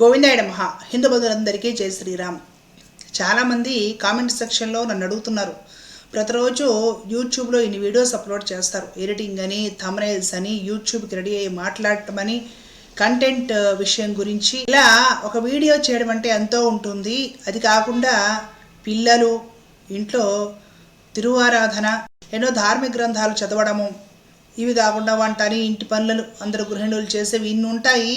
గోవిందాయుడ మహా హిందూ బంధువులందరికీ జై శ్రీరామ్. చాలామంది కామెంట్ సెక్షన్లో నన్ను అడుగుతున్నారు. ప్రతిరోజు యూట్యూబ్లో ఇన్ని వీడియోస్ అప్లోడ్ చేస్తారు. ఎడిటింగ్ అని థమ్రైల్స్ అని యూట్యూబ్కి రెడీ అయ్యి మాట్లాడటమని కంటెంట్ విషయం గురించి. ఇలా ఒక వీడియో చేయడం అంటే ఎంతో ఉంటుంది. అది కాకుండా పిల్లలు ఇంట్లో తిరువారాధన ఎన్నో ధార్మిక గ్రంథాలు చదవడము ఇవి కాకుండా వంట అని ఇంటి పనులు అందరూ గృహిణులు చేసేవి ఇన్ని ఉంటాయి.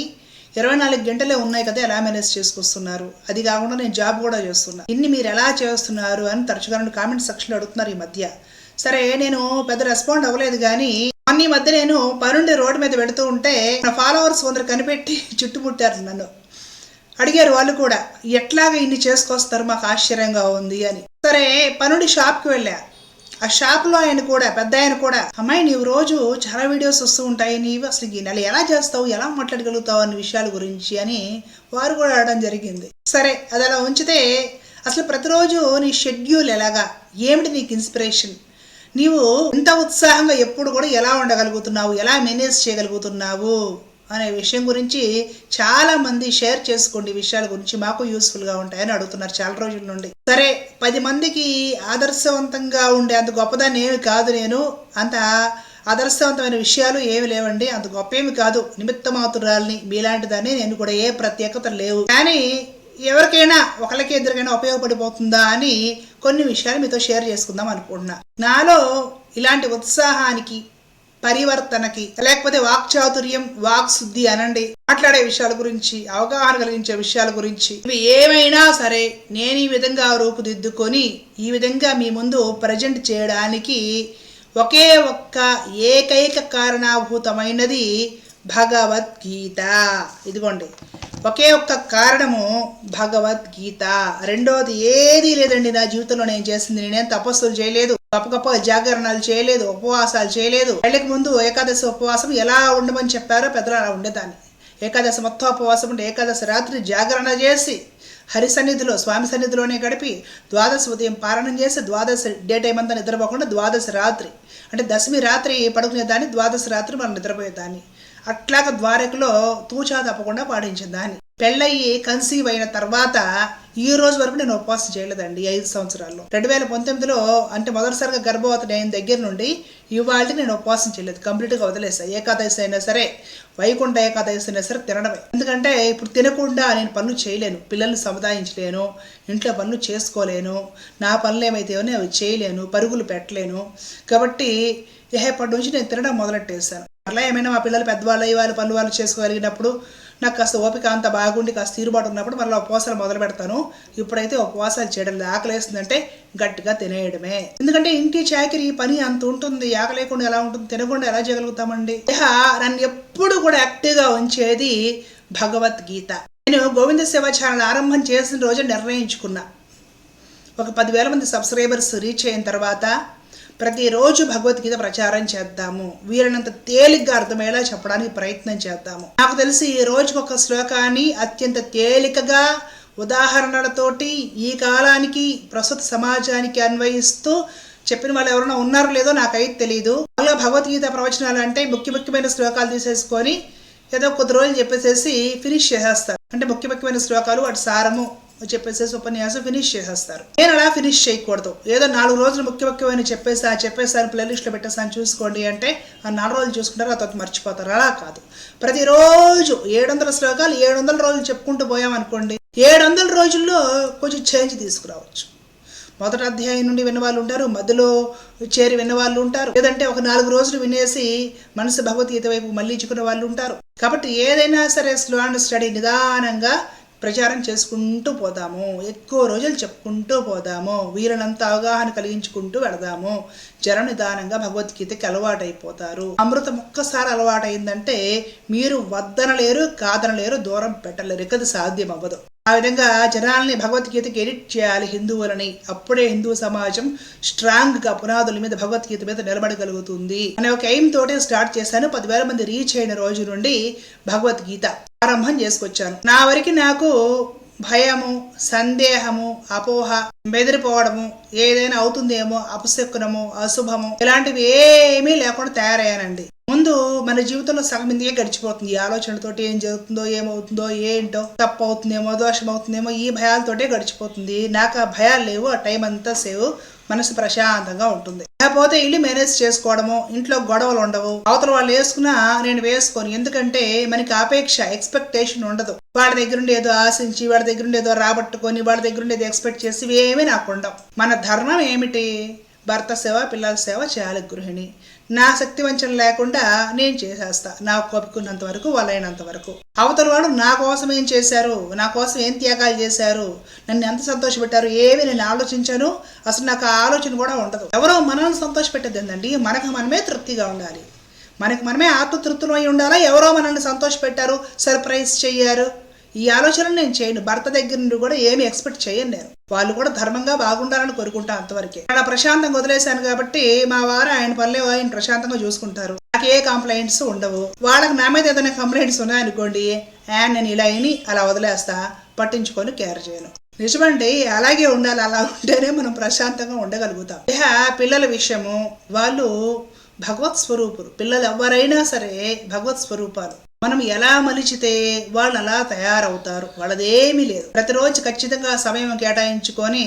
ఇరవై నాలుగు గంటలే ఉన్నాయి కదా ఎలా మేనేజ్ చేసుకొస్తున్నారు? అది కాకుండా నేను జాబ్ కూడా చేస్తున్నా. ఇన్ని మీరు ఎలా చేస్తున్నారు అని తరచుగా రెండు కామెంట్ సెక్షన్లో అడుగుతున్నారు ఈ మధ్య. సరే నేను పెద్ద రెస్పాండ్ అవ్వలేదు కానీ మొన్న ఈ మధ్య నేను పనుండి రోడ్డు మీద పెడుతూ ఉంటే నా ఫాలోవర్స్ కొందరు కనిపెట్టి చుట్టుముట్టారు నన్ను. అడిగారు వాళ్ళు కూడా ఎట్లాగ ఇన్ని చేసుకొస్తారు? మాకు ఆశ్చర్యంగా ఉంది అని. సరే పనుడి షాప్కి వెళ్ళా. ఆ షాప్లో ఆయన కూడా పెద్ద ఆయన కూడా అమ్మాయి నీవు రోజు చాలా వీడియోస్ వస్తూ ఉంటాయి. నీవు అసలు ఈ నెల ఎలా చేస్తావు? ఎలా మాట్లాడగలుగుతావు? అనే విషయాల గురించి అని వారు కూడా అడగడం జరిగింది. సరే అది అలా ఉంచితే అసలు ప్రతిరోజు నీ షెడ్యూల్ ఎలాగా? ఏమిటి నీకు ఇన్స్పిరేషన్? నీవు ఇంత ఉత్సాహంగా ఎప్పుడు కూడా ఎలా ఉండగలుగుతున్నావు? ఎలా మేనేజ్ చేయగలుగుతున్నావు? అనే విషయం గురించి చాలామంది షేర్ చేసుకోండి. విషయాల గురించి మాకు యూస్ఫుల్గా ఉంటాయని అడుగుతున్నారు చాలా రోజుల నుండి. సరే పది మందికి ఆదర్శవంతంగా ఉండే అంత గొప్పదాన్ని ఏమి కాదు నేను. అంత ఆదర్శవంతమైన విషయాలు ఏమి లేవండి. అంత గొప్ప ఏమి కాదు. నిమిత్తమాతురాల్ని మీలాంటి దాన్ని నేను కూడా ఏ ప్రత్యేకత లేవు. కానీ ఎవరికైనా ఒకరికి ఇద్దరికైనా ఉపయోగపడిపోతుందా అని కొన్ని విషయాలు మీతో షేర్ చేసుకుందాం అనుకుంటున్నా. నాలో ఇలాంటి ఉత్సాహానికి పరివర్తనకి లేకపోతే వాక్చాతుర్యం వాక్ శుద్ధి అనండి. మాట్లాడే విషయాల గురించి అవగాహన కలిగించే విషయాల గురించి. ఇవి ఏమైనా సరే నేను ఈ విధంగా రూపుదిద్దుకొని ఈ విధంగా మీ ముందు ప్రజెంట్ చేయడానికి ఒకే ఒక్క ఏకైక కారణాభూతమైనది భగవద్గీత. ఇదిగోండి. ఒకే ఒక్క కారణము భగవద్గీత. రెండోది ఏదీ లేదండి నా జీవితంలో నేను చేసింది. నేనేం తపస్సులు చేయలేదు. గొప్ప జాగరణాలు చేయలేదు ఉపవాసాలు చేయలేదు. పెళ్ళికి ముందు ఏకాదశి ఉపవాసం ఎలా ఉండమని చెప్పారో పెద్దలు అలా ఉండేదాన్ని. ఏకాదశి మొత్తం ఉపవాసం ఉంటే ఏకాదశి రాత్రి జాగరణ చేసి హరి సన్నిధిలో స్వామి సన్నిధిలోనే గడిపి ద్వాదశి ఉదయం పారణం చేసి ద్వాదశి డే టైం అంతా నిద్రపోకుండా ద్వాదశి రాత్రి. అంటే దశమి రాత్రి పడుకునేదాన్ని ద్వాదశి రాత్రి మనం నిద్రపోయేదాన్ని. అట్లాగ ద్వారకలో తూచా తప్పకుండా పాటించేదాన్ని పెళ్ళయి కన్సీవ్ అయిన తర్వాత ఈ రోజు వరకు నేను ఉపవాసం చేయలేదండి ఐదు సంవత్సరాల్లో. రెండు వేల పంతొమ్మిదిలో అంటే మొదటిసారిగా గర్భవతి అయిన దగ్గర నుండి ఇవాళ నేను ఉపవాసం చేయలేదు. కంప్లీట్గా వదిలేసా. ఏకాదశి అయినా సరే వైకుంఠ ఏకాదశి అయినా సరే తినడమే. ఎందుకంటే ఇప్పుడు తినకుండా నేను పనులు చేయలేను. పిల్లల్ని సముదాయించలేను. ఇంట్లో పనులు చేసుకోలేను. నా పనులు ఏమైతే అవి చేయలేను. పరుగులు పెట్టలేను. కాబట్టి ఏపటి నుంచి నేను తినడం మొదలెట్టేశాను. మరలా ఏమైనా మా పిల్లలు పెద్దవాళ్ళు అయ్యి వాళ్ళు పనులు వాళ్ళు చేసుకోగలిగినప్పుడు నాకు కాస్త ఓపిక అంత బాగుండి కాస్త తీరుబాటు ఉన్నప్పుడు మళ్ళీ ఉపవాసాలు మొదలు పెడతాను. ఇప్పుడైతే ఉపవాసాలు చేయడం లేదు గట్టిగా తినేయడమే. ఎందుకంటే ఇంటి చాకరీ పని అంత ఉంటుంది ఆకలేకుండా ఎలా ఉంటుంది తినకుండా ఎలా చేయగలుగుతామండి? ఇహ నన్ను ఎప్పుడు కూడా యాక్టివ్గా ఉంచేది భగవద్గీత. నేను గోవింద సేవ ఛానల్ ఆరంభం చేసిన రోజు నిర్ణయించుకున్నా. ఒక పదివేల మంది సబ్స్క్రైబర్స్ రీచ్ అయిన తర్వాత ప్రతిరోజు భగవద్గీత ప్రచారం చేద్దాము. వీలైనంత తేలిగ్గా అర్థమయ్యేలా చెప్పడానికి ప్రయత్నం చేద్దాము. నాకు తెలిసి ఈ రోజుకి ఒక శ్లోకాన్ని అత్యంత తేలికగా ఉదాహరణలతోటి ఈ కాలానికి ప్రస్తుత సమాజానికి అన్వయిస్తూ చెప్పిన వాళ్ళు ఎవరైనా ఉన్నారో లేదో నాకైతే తెలియదు అలా భగవద్గీత ప్రవచనాలు అంటే ముఖ్య ముఖ్యమైన శ్లోకాలు తీసేసుకొని ఏదో కొద్ది రోజులు చెప్పేసేసి ఫినిష్ చేసేస్తారు. అంటే ముఖ్య ముఖ్యమైన శ్లోకాలు వాటి సారము చెప్పేసేసి ఉపన్యాసం ఫినిష్ చేసేస్తారు. నేను అలా ఫినిష్ చేయకూడదు. ఏదో నాలుగు రోజులు ముఖ్య ముఖ్యమైన చెప్పేసి చెప్పేసా చెప్పేసాను ప్లేలిస్ట్లో పెట్టేసాను చూసుకోండి అంటే ఆ నాలుగు రోజులు చూసుకుంటారు ఆ తర్వాత మర్చిపోతారు. అలా కాదు. ప్రతిరోజు ఏడు వందల శ్లోకాలు ఏడు వందల రోజులు చెప్పుకుంటూ పోయామనుకోండి ఏడు వందల రోజుల్లో కొంచెం చేంజ్ తీసుకురావచ్చు. మొదటి అధ్యాయం నుండి విన్నవాళ్ళు ఉంటారు మధ్యలో చేరి విన్నవాళ్ళు ఉంటారు. లేదంటే ఒక నాలుగు రోజులు వినేసి మనసు భగవద్గీత వైపు మళ్ళించుకున్న వాళ్ళు ఉంటారు. కాబట్టి ఏదైనా సరే స్లో అండ్ స్టడీ నిదానంగా ప్రచారం చేసుకుంటూ పోదాము ఎక్కువ రోజులు చెప్పుకుంటూ పోదాము వీళ్ళనంత అవగాహన కలిగించుకుంటూ వెళదాము. జర నిదానంగా భగవద్గీతకి అలవాటైపోతారు. అమృతం ఒక్కసారి అలవాటైందంటే మీరు వద్దనలేరు కాదనలేరు దూరం పెట్టలేరు. ఇక సాధ్యం అవ్వదు ఆ విధంగా జనాల్ని భగవద్గీతకి ఎడిట్ చేయాలి హిందువులని. అప్పుడే హిందూ సమాజం స్ట్రాంగ్గా పునాదుల మీద భగవద్గీత మీద నిలబడగలుగుతుంది. అనే ఒక ఎయిమ్ తోటే స్టార్ట్ చేశాను. పదివేల మంది రీచ్ అయిన రోజు నుండి భగవద్గీత ప్రారంభం చేసుకొచ్చాను. నా వరకు నాకు భయము సందేహము అపోహ బెదిరిపోవడము ఏదైనా అవుతుందేమో అపశకునము అశుభము ఇలాంటివి ఏమీ లేకుండా తయారయ్యానండి. ముందు మన జీవితంలో సగం ఇందుకే గడిచిపోతుంది? ఈ ఆలోచనతోటి ఏం జరుగుతుందో ఏమవుతుందో ఏంటో తప్పు అవుతుందేమో దోషం అవుతుందేమో ఈ భయాలతోటే గడిచిపోతుంది. నాకు ఆ భయాలు లేవు ఆ టైం అంతా సేవ్ మనసు ప్రశాంతంగా ఉంటుంది. లేకపోతే ఇల్లు మేనేజ్ చేసుకోవడము ఇంట్లో గొడవలు ఉండవు. అవతల వాళ్ళు వేసుకున్నా నేను వేసుకోను. ఎందుకంటే మనకి అపేక్ష ఎక్స్పెక్టేషన్ ఉండదు. వాళ్ళ దగ్గర నుండి ఏదో ఆశించి వాళ్ళ దగ్గర నుండి ఏదో రాబట్టుకొని వాళ్ళ దగ్గర నుండి ఏదో ఎక్స్పెక్ట్ చేసి ఏమీ నాకు ఉండవు. మన ధర్మం ఏమిటి? భర్త సేవ పిల్లల సేవ చేయాలి గృహిణి. నా శక్తి వంచన లేకుండా నేను చేసేస్తా. నా కోపికున్నంత వరకు వాళ్ళైనంత వరకు. అవతల వాడు నా కోసం ఏం చేశారు? నా కోసం ఏం త్యాగాలు చేశారు? నన్ను ఎంత సంతోషపెట్టారు? ఏమి నేను ఆలోచించాను? అసలు నాకు ఆ ఆలోచన కూడా ఉండదు. ఎవరో మనల్ని సంతోష ఏంటండి మనకు మనమే తృప్తిగా ఉండాలి. మనకి మనమే ఆత్మతృప్తులు అయి ఉండాలా? ఎవరో మనల్ని సంతోషపెట్టారు? సర్ప్రైజ్ చెయ్యారు? ఈ ఆలోచనలు నేను చేయను. భర్త దగ్గర నుండి కూడా ఏమి ఎక్స్పెక్ట్ చేయను నేను. వాళ్ళు కూడా ధర్మంగా బాగుండాలని కోరుకుంటా అంతవరకే. అలా ప్రశాంతంగా వదిలేశాను కాబట్టి మా వారు ఆయన పనులే ఆయన ప్రశాంతంగా చూసుకుంటారు. నాకు ఏ కంప్లైంట్స్ ఉండవు. వాళ్ళకి నా మీద ఏదైనా కంప్లైంట్స్ ఉన్నాయనుకోండి "ఆ, నేను ఇలా అయిని అలా వదిలేస్తా పట్టించుకొని కేర్ చేయను. నిజమండి అలాగే ఉండాలి అలా ఉంటేనే మనం ప్రశాంతంగా ఉండగలుగుతాం. ఇహ పిల్లల విషయము వాళ్ళు భగవత్ స్వరూపులు. పిల్లలు ఎవరైనా సరే భగవత్ స్వరూపాలు. మనం ఎలా మలిచితే వాళ్ళు అలా తయారవుతారు. వాళ్ళదేమీ లేదు. ప్రతిరోజు ఖచ్చితంగా సమయం కేటాయించుకొని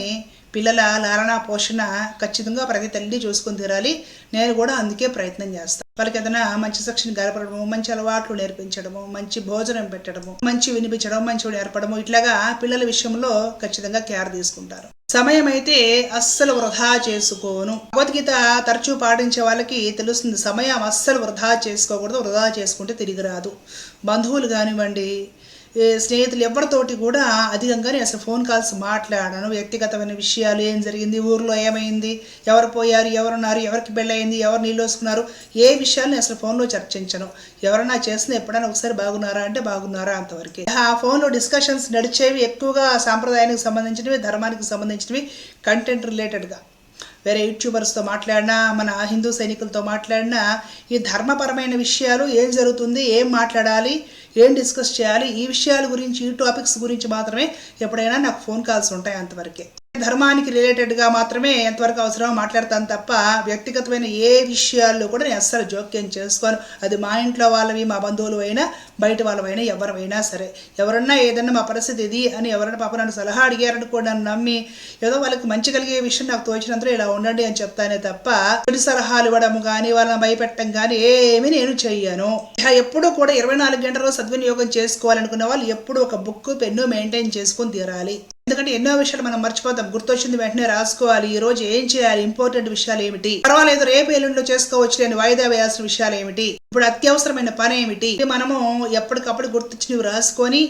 పిల్లల లాలన పోషణ ఖచ్చితంగా ప్రతి తల్లి చూసుకుని తీరాలి. నేను కూడా అందుకే ప్రయత్నం చేస్తాను వాళ్ళకి ఏదైనా మంచి శిక్షణ గడపడము మంచి అలవాట్లు నేర్పించడము మంచి భోజనం పెట్టడము మంచి వినిపించడం మంచి నేర్పడము ఇట్లాగా పిల్లల విషయంలో ఖచ్చితంగా కేర్ తీసుకుంటారు. సమయం అయితే అస్సలు వృధా చేసుకోను. భగవద్గీత తరచూ పాటించే వాళ్ళకి తెలుస్తుంది సమయం అస్సలు వృధా చేసుకోకూడదు వృధా చేసుకుంటే తిరిగి రాదు. బంధువులు కానివ్వండి స్నేహితులు ఎవరితోటి కూడా అధికంగా నేను అసలు ఫోన్ కాల్స్ మాట్లాడాను. వ్యక్తిగతమైన విషయాలు ఏం జరిగింది ఊర్లో ఏమైంది ఎవరు పోయారు ఎవరున్నారు ఎవరికి పెళ్ళయింది ఎవరు నీళ్ళోసుకున్నారు ఏ విషయాలు నేను అసలు ఫోన్లో చర్చించను. ఎవరన్నా చేసిన ఎప్పుడైనా ఒకసారి బాగున్నారా అంటే బాగున్నారా అంతవరకు. ఆ ఫోన్లో డిస్కషన్స్ నడిచేవి ఎక్కువగా సాంప్రదాయానికి సంబంధించినవి ధర్మానికి సంబంధించినవి కంటెంట్ రిలేటెడ్గా వేరే యూట్యూబర్స్తో మాట్లాడినా మన హిందూ సైనికులతో మాట్లాడినా ఈ ధర్మపరమైన విషయాలు ఏం జరుగుతుంది ఏం మాట్లాడాలి ఏం డిస్కస్ చేయాలి? ఈ విషయాల గురించి ఈ టాపిక్స్ గురించి మాత్రమే ఎప్పుడైనా నాకు ఫోన్ కాల్స్ ఉంటాయి అంతవరకే. ధర్మానికి రిలేటెడ్గా మాత్రమే ఎంతవరకు అవసరమో మాట్లాడతాను తప్ప వ్యక్తిగతమైన ఏ విషయాల్లో కూడా నేను అస్సలు జోక్యం చేసుకోను. అది మా ఇంట్లో వాళ్ళవి మా బంధువులు అయినా బయట వాళ్ళవైనా ఎవరివైనా సరే. ఎవరన్నా ఏదన్నా మా పరిస్థితి ఇది అని ఎవరైనా పాప నన్ను సలహా అడిగారని కూడా నన్ను నమ్మి ఏదో వాళ్ళకి మంచి కలిగే విషయం నాకు తోచినంతలో ఇలా ఉండండి అని చెప్తానే తప్ప చెడు సలహాలు ఇవ్వడం కానీ వాళ్ళని భయపెట్టడం కానీ ఏమీ నేను చెయ్యను. ఎప్పుడూ కూడా ఇరవై నాలుగు గంటలు సద్వినియోగం చేసుకోవాలనుకున్న వాళ్ళు ఎప్పుడు ఒక బుక్ పెన్ను మెయింటైన్ చేసుకొని తీరాలి. ఎందుకంటే ఎన్నో విషయాలు మనం మర్చిపోతాం. గుర్తొచ్చింది వెంటనే రాసుకోవాలి. ఈ రోజు ఏం చేయాలి? ఇంపార్టెంట్ విషయాలు ఏమిటి? పర్వాలేదు రేపు ఎల్లుండిలో చేసుకోవచ్చు లేని వాయిదా వేయాల్సిన విషయాలు ఏమిటి? ఇప్పుడు అత్యవసరమైన పని ఏమిటి? మనము ఎప్పటికప్పుడు గుర్తొచ్చినవి రాసుకొని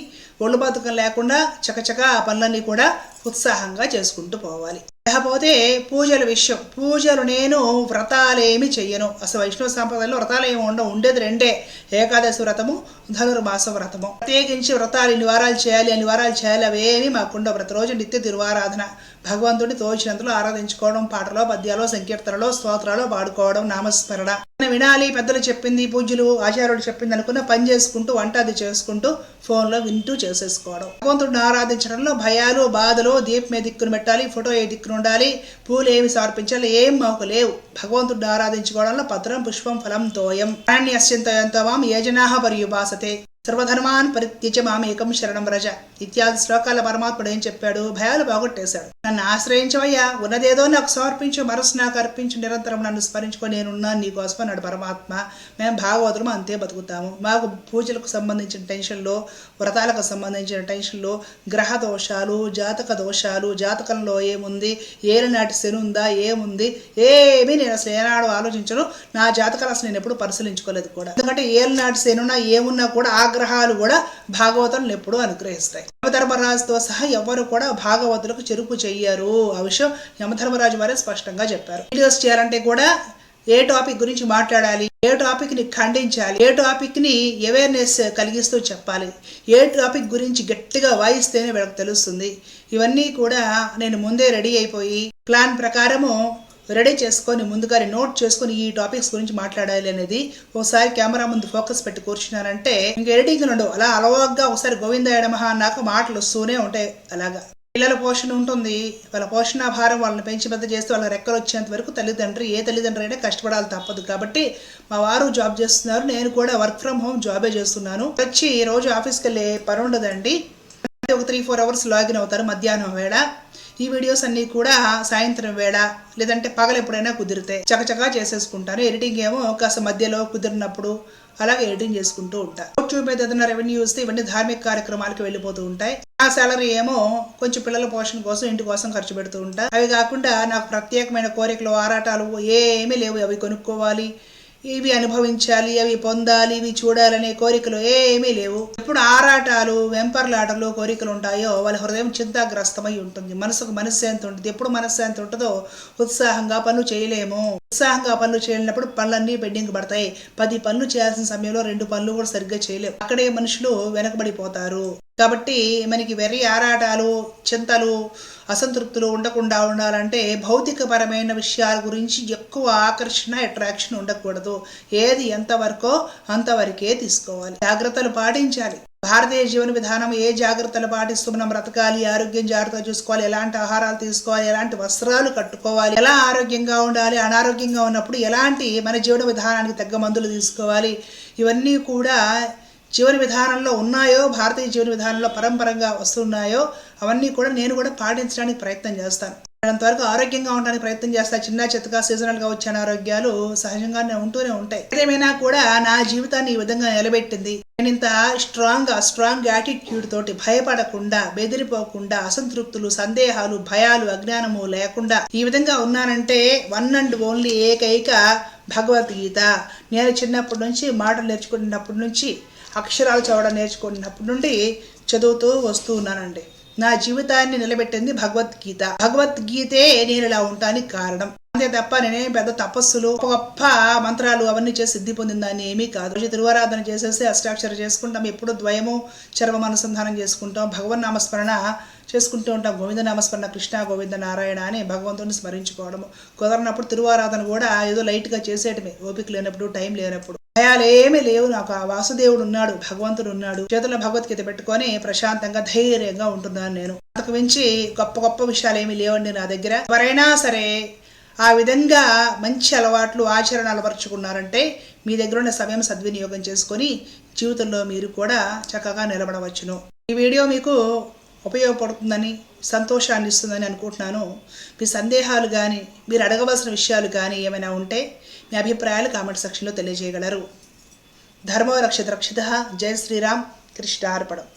ఒళ్ళు బతుకం లేకుండా చకచక ఆ పనులన్నీ కూడా ఉత్సాహంగా చేసుకుంటూ పోవాలి. లేకపోతే పూజల విషయం పూజలు నేను వ్రతాలేమి చెయ్యను. అసలు వైష్ణవ సాంప్రదాయంలో వ్రతాలు ఏమి ఉండవు ఉండేది రెండే. ఏకాదశి వ్రతము ధనుర్మాస వ్రతము. ప్రత్యేకించి వ్రతాలు ఇన్ని వారాలు చేయాలి అన్ని వారాలు చేయాలి అవేమి మాకుండా ప్రతిరోజు నిత్య తిరువారాధన. భగవంతుడిని తోచినంతలో ఆరాధించుకోవడం పాటలో పద్యాలు సంకీర్తనలో స్తోత్రాలు పాడుకోవడం నామస్మరణ. మనం వినాలి పెద్దలు చెప్పింది పూజలు ఆచార్యుడు చెప్పింది అనుకున్న పని చేసుకుంటూ వంట అది చేసుకుంటూ ఫోన్లో వింటూ చేసేసుకోవడం. భగవంతుడిని ఆరాధించడంలో భయాలు బాధలు దీపం ఏ దిక్కును పెట్టాలి ఫోటో ఏ దిక్కును ఉండాలి పూలు ఏమి సమర్పించాలి ఏం మాకు లేవు. భగవంతుడిని ఆరాధించుకోవడంలో పత్రం పుష్పం ఫలం తోయం. అరణ్యస్యంతో మాం యజనాహ జనాహ సర్వధర్మాన్ పరిత్యజ మామేకం శరణం రజ ఇత్యాది శ్లోకాల పరమాత్ముడు ఏం చెప్పాడు. భయాలు బాగొట్టేశాడు. నన్ను ఆశ్రయించవయ్యా. ఉన్నదేదో నాకు సమర్పించు మనసు నాకు అర్పించు నిరంతరం నన్ను స్మరించుకొని నేనున్నాను నీకోసం అన్నాడు పరమాత్మ. మేము భాగవతులము అంతే బతుకుతాము. మాకు పూజలకు సంబంధించిన టెన్షన్లో వ్రతాలకు సంబంధించిన టెన్షన్లో గ్రహ దోషాలు జాతక దోషాలు జాతకంలో ఏముంది ఏలనాటి శని ఉందా ఏముంది ఏమీ నేను అసలు ఏనాడు ఆలోచించను. నా జాతకాలు అసలు నేను ఎప్పుడు పరిశీలించుకోలేదు కూడా. ఎందుకంటే ఏలనాటి శనున్నా ఏమున్నా కూడా ఆ ఆగ్రహాలు కూడా భాగవతులను ఎప్పుడూ అనుగ్రహిస్తాయి. యమధర్మరాజుతో సహా ఎవరు కూడా భాగవతులకు చెరుపు చెయ్యరు. ఆ విషయం యమధర్మరాజు వారే స్పష్టంగా చెప్పారు. వీడియోస్ చేయాలంటే కూడా ఏ టాపిక్ గురించి మాట్లాడాలి ఏ టాపిక్ని ఖండించాలి ఏ టాపిక్ని అవేర్నెస్ కలిగిస్తూ చెప్పాలి ఏ టాపిక్ గురించి గట్టిగా వాయిస్తేనే వీళ్ళకి తెలుస్తుంది. ఇవన్నీ కూడా నేను ముందే రెడీ అయిపోయి ప్లాన్ ప్రకారము రెడీ చేసుకొని ముందుగానే నోట్ చేసుకొని ఈ టాపిక్స్ గురించి మాట్లాడాలి అనేది ఒకసారి కెమెరా ముందు ఫోకస్ పెట్టి కూర్చున్నానంటే ఇంక ఎడిటింగ్ నుండు అలా అలవాగ్గా ఒకసారి గోవిందయడమహ నమః నాకు మాటలు వస్తూనే ఉంటాయి అలాగా. పిల్లల పోషణ ఉంటుంది. వాళ్ళ పోషణ భారం వాళ్ళని పెంచి పెద్ద చేస్తే వాళ్ళ రెక్కలు వచ్చేంత వరకు తల్లిదండ్రి ఏ తల్లిదండ్రి అయినా కష్టపడాలి తప్పదు. కాబట్టి మా వారు జాబ్ చేస్తున్నారు. నేను కూడా వర్క్ ఫ్రమ్ హోమ్ జాబే చేస్తున్నాను. వచ్చి రోజు ఆఫీస్కి వెళ్ళే పని ఉండదండి. ఒక త్రీ ఫోర్ అవర్స్ లాగిన్ అవుతారు మధ్యాహ్నం వేళ. ఈ వీడియోస్ అన్నీ కూడా సాయంత్రం వేళ లేదంటే పగలు ఎప్పుడైనా కుదిరితే చకచకా చేసేసుకుంటాను. ఎడిటింగ్ ఏమో కాస్త మధ్యలో కుదిరినప్పుడు అలాగే ఎడిటింగ్ చేసుకుంటూ ఉంటాను యూట్యూబ్ మీద ఏదైనా రెవెన్యూ వస్తే ఇవన్నీ ధార్మిక కార్యక్రమాలకు వెళ్ళిపోతూ ఉంటాయి. ఆ సాలరీ ఏమో కొంచెం పిల్లల పోషణ కోసం ఇంటి కోసం ఖర్చు పెడుతూ ఉంటా. అవి కాకుండా నాకు ప్రత్యేకమైన కోరికలు ఆరాటాలు ఏమీ లేవు. అవి కొనుక్కోవాలి. ఇవి అనుభవించాలి అవి పొందాలి ఇవి చూడాలనే కోరికలు ఏమీ లేవు. ఎప్పుడు ఆరాటాలు వెంపర్లాటలు కోరికలు ఉంటాయో వాళ్ళ హృదయం చింతాగ్రస్తమై ఉంటుంది. మనసుకు మనశ్శాంతి ఉంటుంది ఎప్పుడు మనశ్శాంతి ఉంటుందో ఉత్సాహంగా పనులు చేయలేము. ఉత్సాహంగా పనులు చేయలేనప్పుడు పనులన్నీ పెండింగ్ పడతాయి. పది పనులు చేయాల్సిన సమయంలో రెండు పనులు కూడా సరిగ్గా చేయలేము అక్కడే మనుషులు వెనకబడిపోతారు. కాబట్టి మనకి వెర్రి ఆరాటాలు చింతలు అసంతృప్తులు ఉండకుండా ఉండాలంటే భౌతికపరమైన విషయాల గురించి ఎక్కువ ఆకర్షణ అట్రాక్షన్ ఉండకూడదు. ఏది ఎంతవరకో అంతవరకే తీసుకోవాలి. జాగ్రత్తలు పాటించాలి. భారతీయ జీవన విధానం ఏ జాగ్రత్తలు పాటిస్తూ మనం బ్రతకాలి ఆరోగ్యం జాగ్రత్తగా చూసుకోవాలి ఎలాంటి ఆహారాలు తీసుకోవాలి ఎలాంటి వస్త్రాలు కట్టుకోవాలి ఎలా ఆరోగ్యంగా ఉండాలి అనారోగ్యంగా ఉన్నప్పుడు ఎలాంటి మన జీవన విధానానికి తగ్గ మందులు తీసుకోవాలి ఇవన్నీ కూడా జీవన విధానంలో ఉన్నాయో భారతీయ జీవన విధానంలో పరంపరంగా వస్తున్నాయో అవన్నీ కూడా నేను కూడా పాటించడానికి ప్రయత్నం చేస్తాను. అంతవరకు ఆరోగ్యంగా ఉండడానికి ప్రయత్నం చేస్తా. చిన్న చిత్తగా సీజనల్గా వచ్చే అనారోగ్యాలు సహజంగానే ఉంటూనే ఉంటాయి. ఏదేమైనా కూడా నా జీవితాన్ని ఈ విధంగా నిలబెట్టింది. నేను ఇంత స్ట్రాంగ్ స్ట్రాంగ్ యాటిట్యూడ్ తోటి భయపడకుండా బెదిరిపోకుండా అసంతృప్తులు సందేహాలు భయాలు అజ్ఞానము లేకుండా ఈ విధంగా ఉన్నానంటే వన్ అండ్ ఓన్లీ ఏకైక భగవద్గీత. నేను చిన్నప్పటి నుంచి మాటలు నేర్చుకున్నప్పటి నుంచి అక్షరాలు చదవడం నేర్చుకున్నప్పటి నుండి చదువుతూ వస్తూ ఉన్నానండి. నా జీవితాన్ని నిలబెట్టింది భగవద్గీత. భగవద్గీతే నేను ఇలా ఉండటానికి కారణం. అంతే తప్ప నేనేం పెద్ద తపస్సులు గొప్ప గొప్ప మంత్రాలు అవన్నీ చేసి సిద్ధి పొందిందాన్ని ఏమీ కాదు. రోజు తిరువారాధన చేసేసి అష్టాక్షర చేసుకుంటాం. ఎప్పుడు ద్వయము చర్మం అనుసంధానం చేసుకుంటాం. భగవన్ నామస్మరణ చేసుకుంటూ ఉంటాం. గోవింద నామస్మరణ కృష్ణ గోవింద నారాయణ అని భగవంతుని స్మరించుకోవడము. కుదరనప్పుడు తిరువారాధన కూడా ఏదో లైట్గా చేసేయటమే. ఓపిక లేనప్పుడు టైం లేనప్పుడు. భయాలు ఏమీ లేవు నాకు. ఆ వాసుదేవుడు ఉన్నాడు భగవంతుడు ఉన్నాడు. చేతుల్లో భగవద్గీత పెట్టుకొని ప్రశాంతంగా ధైర్యంగా ఉంటున్నాను నేను. అంతకు మించి గొప్ప గొప్ప విషయాలు ఏమీ లేవండి నా దగ్గర. ఎవరైనా సరే ఆ విధంగా మంచి అలవాట్లు ఆచరణ అలవరుచుకున్నారంటే మీ దగ్గర ఉన్న సమయం సద్వినియోగం చేసుకొని జీవితంలో మీరు కూడా చక్కగా నిలబడవచ్చును. ఈ వీడియో మీకు ఉపయోగపడుతుందని సంతోషాన్ని ఇస్తుందని అనుకుంటున్నాను. మీ సందేహాలు కానీ మీరు అడగవలసిన విషయాలు కానీ ఏమైనా ఉంటే మీ అభిప్రాయాలు కామెంట్ సెక్షన్లో తెలియజేయగలరు. ధర్మో రక్షిత రక్షిత. జయ శ్రీరామ్. కృష్ణార్పణం.